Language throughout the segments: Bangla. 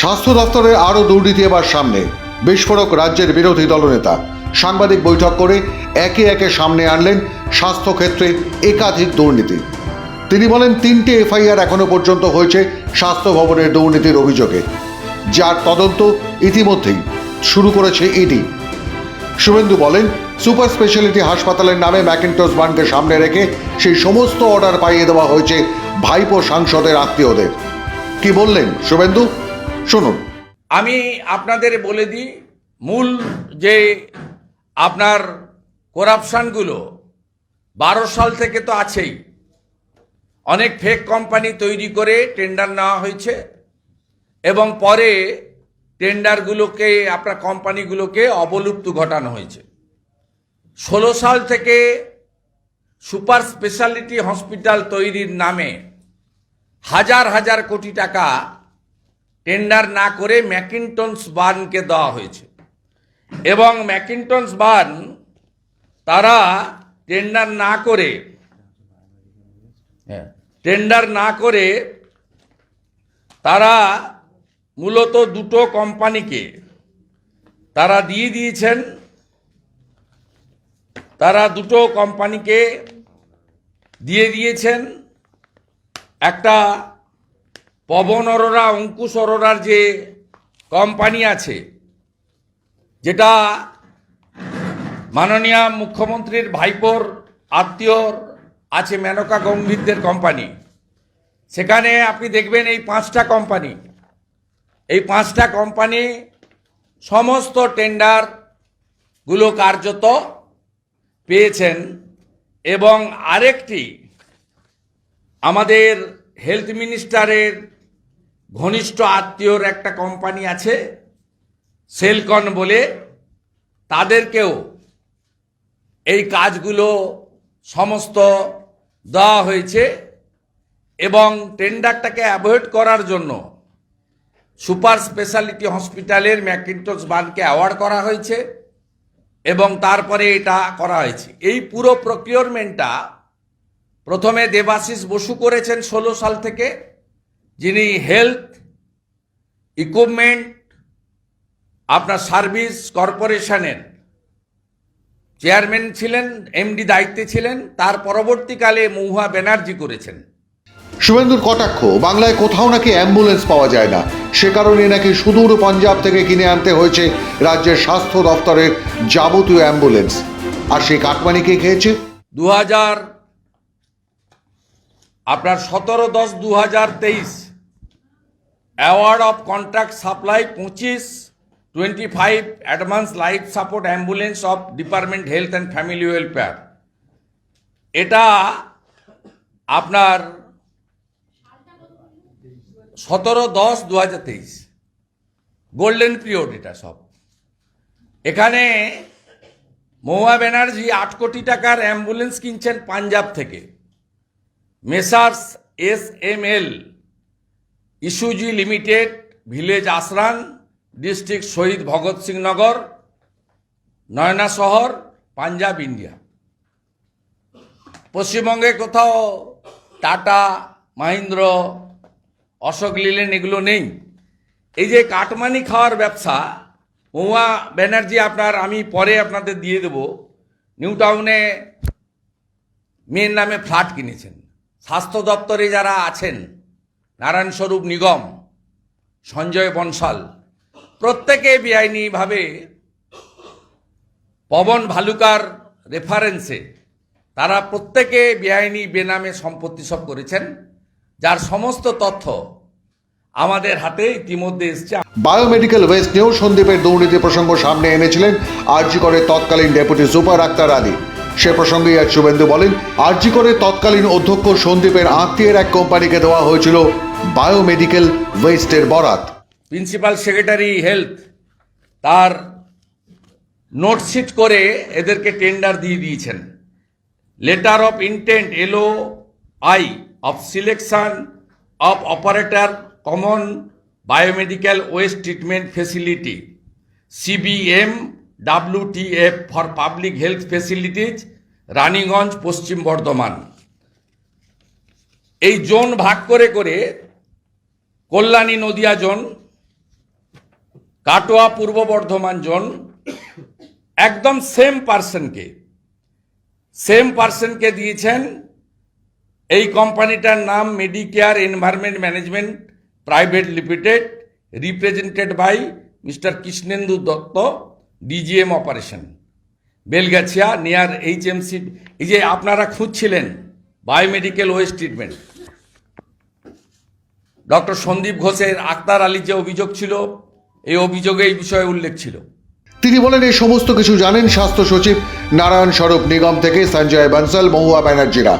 স্বাস্থ্য দপ্তরে আরও দুর্নীতি এবার সামনে। বিস্ফোরক রাজ্যের বিরোধী দলনেতা। সাংবাদিক বৈঠক করে একে একে সামনে আনলেন স্বাস্থ্যক্ষেত্রে একাধিক দুর্নীতি। তিনি বলেন, তিনটে এফআইআর এখনও পর্যন্ত হয়েছে স্বাস্থ্য ভবনের দুর্নীতির অভিযোগে। যার তদন্ত ইতিমধ্যেই শুরু করেছে ইডি। শুভেন্দু বলেন, সুপার স্পেশালিটি হাসপাতালের নামে ম্যাকিনটস বানকে সামনে রেখে সেই সমস্ত অর্ডার পাইয়ে দেওয়া হয়েছে ভাইপো সাংসদের আত্মীয়দের। কি বললেন শুভেন্দু? শুনুন। আমি আপনাদের বলে দিই, মূল যে আপনার করাপশানগুলো বারো সাল থেকে তো আছেই। অনেক ফেক কোম্পানি তৈরি করে টেন্ডার নেওয়া হয়েছে এবং পরে টেন্ডারগুলোকে আপনার কোম্পানিগুলোকে অবলুপ্ত ঘটানো হয়েছে। ষোলো সাল থেকে সুপার স্পেশালিটি হসপিটাল তৈরির নামে হাজার হাজার কোটি টাকা টেন্ডার না করে ম্যাকিনটনস বার্নকে দেওয়া হয়েছে। এবং ম্যাকিনটনস বার্ন তারা টেন্ডার না করে হ্যাঁ, টেন্ডার না করে তারা মূলত দুটো কোম্পানিকে তারা দিয়ে দিয়েছেন। তারা দুটো কোম্পানিকে দিয়ে দিয়েছেন। একটা পবন অরোরা অঙ্কুশ অরোরার যে কোম্পানি আছে, যেটা মাননীয় মুখ্যমন্ত্রীর ভাইপোর আত্মীয়র আছে, মেনকা গম্ভীরদের কোম্পানি। সেখানে আপনি দেখবেন এই পাঁচটা কোম্পানি। এই পাঁচটা কোম্পানি সমস্ত টেন্ডারগুলো কার্যত পেয়েছেন এবং আরেকটি আমাদের হেলথ মিনিস্টারের ঘনিষ্ঠ আত্মীয়র একটা কোম্পানি আছে, সেলকন বলে, তাদেরকেও এই কাজগুলো সমস্ত দেওয়া হয়েছে এবং টেন্ডারটাকে অ্যাভয়েড করার জন্য সুপার স্পেশালিটি হসপিটালের ম্যাকিন্টস বানকে অ্যাওয়ার্ড করা হয়েছে এবং তারপরে এটা করা হয়েছে। এই পুরো প্রকিউরমেন্টটা প্রথমে দেবাশিস বসু করেছেন ষোলো সাল থেকে। যিনি হেলথ ইকুইপমেন্ট আপনার সার্ভিস কর্পোরেশনের চেয়ারম্যান ছিলেন এমডি দায়িত্বে ছিলেন তার পরবর্তীকালে মহুয়া ব্যানার্জি করেছেন। শুভেন্দুর কটাক্ষ বাংলায় কোথাও নাকি অ্যাম্বুলেন্স পাওয়া যায় না। সে কারণে নাকি সুদূর পাঞ্জাব থেকে কিনে আনতে হয়েছে রাজ্যের স্বাস্থ্য দফতরের যাবতীয় অ্যাম্বুলেন্স। আর সেই কাটমানি কে খেয়েছে? দু হাজার আপনার সতেরো দশ দু হাজার তেইশ অ্যাওয়ার্ড অফ কন্ট্রাক্ট সাপ্লাই পঁচিশ twenty five advance life support ambulance of department health and family welfare এটা আপনার সতেরো দশ দু হাজার তেইশ। গোল্ডেন পিরিয়ড এটা সব। এখানে মহুয়া ব্যানার্জি আট কোটি টাকার অ্যাম্বুলেন্স কিনছেন পাঞ্জাব থেকে। Messrs S M L. Isuzu limited, village Asron, district Shaheed Bhagat Singh Nagar, Nawanshahr, Punjab, India. পশ্চিমবঙ্গে কোথাও টাটা, মাহিন্দ্র, অশোক লিলেন এগুলো নেই। এই যে কাটমানি খাওয়ার ব্যবসা, মহুয়া ব্যানার্জি আপনার, আমি পরে আপনাদের দিয়ে দেব। নিউ টাউনে মেয়ের নামে ফ্ল্যাট কিনেছেন। স্বাস্থ্য দপ্তরে যারা আছেন নারায়ণ স্বরূপ নিগম, সঞ্জয় বনশাল প্রত্যেকে বেআইনিভাবে পবন ভালুকার রেফারেন্সে তারা প্রত্যেকে বেআইনি বেনামে সম্পত্তি সব করেছেন, যার সমস্ত তথ্য আমাদের হাতে ইতিমধ্যে এসছে। বায়োমেডিক্যাল ওয়েস্ট নিয়েও সন্দীপের দুর্নীতি প্রসঙ্গ সামনে এনেছিলেন আরজি করে তৎকালীন ডেপুটি সুপার আক্তার আলী। সে প্রসঙ্গে আজ শুভেন্দু বলেন, আরজি করে তৎকালীন অধ্যক্ষ সন্দীপের আত্মীয়ের এক কোম্পানিকে দেওয়া হয়েছিল বায়োমেডিক্যাল ওয়েস্টের বরাত। প্রিন্সিপাল সেক্রেটারি হেলথ তার নোটশিট করে এদেরকে টেন্ডার দিয়ে দিয়েছেন। Letter of intent LO I of selection, of operator, common biomedical waste treatment facility, CBM WTF for public health facilities Raniganj Paschim Bardhaman এই জোন ভাগ করে করে কল্যাণী নদিয়া জোন কাটোয়া পূর্ব বর্ধমান জোন একদম সেম পার্সনকে সেম পার্সনকে দিয়েছেন। এই কোম্পানিটার নাম Medicare environment management private limited represented by mister Krishnendu Dutta DGM operation Belgachia near HMC এই যে আপনারা খুঁজছিলেন biomedical waste treatment doctor Sandip ঘোষের আক্তার আলীর যে অভিযোগ ছিল, এই অভিযোগে এই বিষয়ে উল্লেখ ছিল। তিনি বলেন, এই সমস্ত কিছু জানেন স্বাস্থ্য সচিব নারায়ণ স্বরূপ নিগম থেকে সঞ্জয় বানসাল, মহুয়া ব্যানার্জিরা।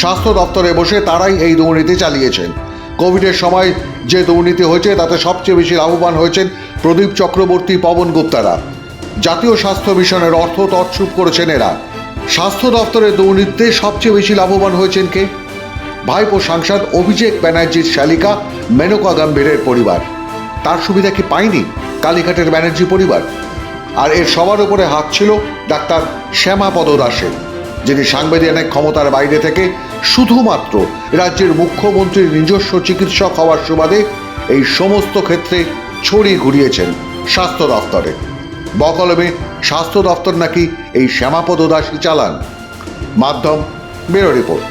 স্বাস্থ্য দপ্তরে বসে তারাই এই দুর্নীতি চালিয়েছেন। কোভিডের সময় যে দুর্নীতি হয়েছে, তাতে সবচেয়ে বেশি লাভবান হয়েছেন প্রদীপ চক্রবর্তী, পবন গুপ্তারা। জাতীয় স্বাস্থ্য মিশনের অর্থ তৎসুপ করেছেন এরা। স্বাস্থ্য দপ্তরের দুর্নীতিতে সবচেয়ে বেশি লাভবান হয়েছেন কে? ভাইপো সাংসদ অভিষেক ব্যানার্জির শালিকা মেনকা গম্ভীরের পরিবার। তার সুবিধা কি পায়নি কালীঘাটের ব্যানার্জি পরিবার? আর এর সবার উপরে হাত ছিল ডাক্তার শ্যামাপদ দাসের, যিনি সাংবিধানিক ক্ষমতার বাইরে থেকে শুধুমাত্র রাজ্যের মুখ্যমন্ত্রীর নিজস্ব চিকিৎসক হওয়ার সুবাদে এই সমস্ত ক্ষেত্রে ছড়িয়ে ঘুরিয়েছেন স্বাস্থ্য দপ্তরে। বকলমে স্বাস্থ্য দফতর নাকি এই শ্যামাপদ দাসই চালান? মাধ্যম ব্যুরো রিপোর্ট।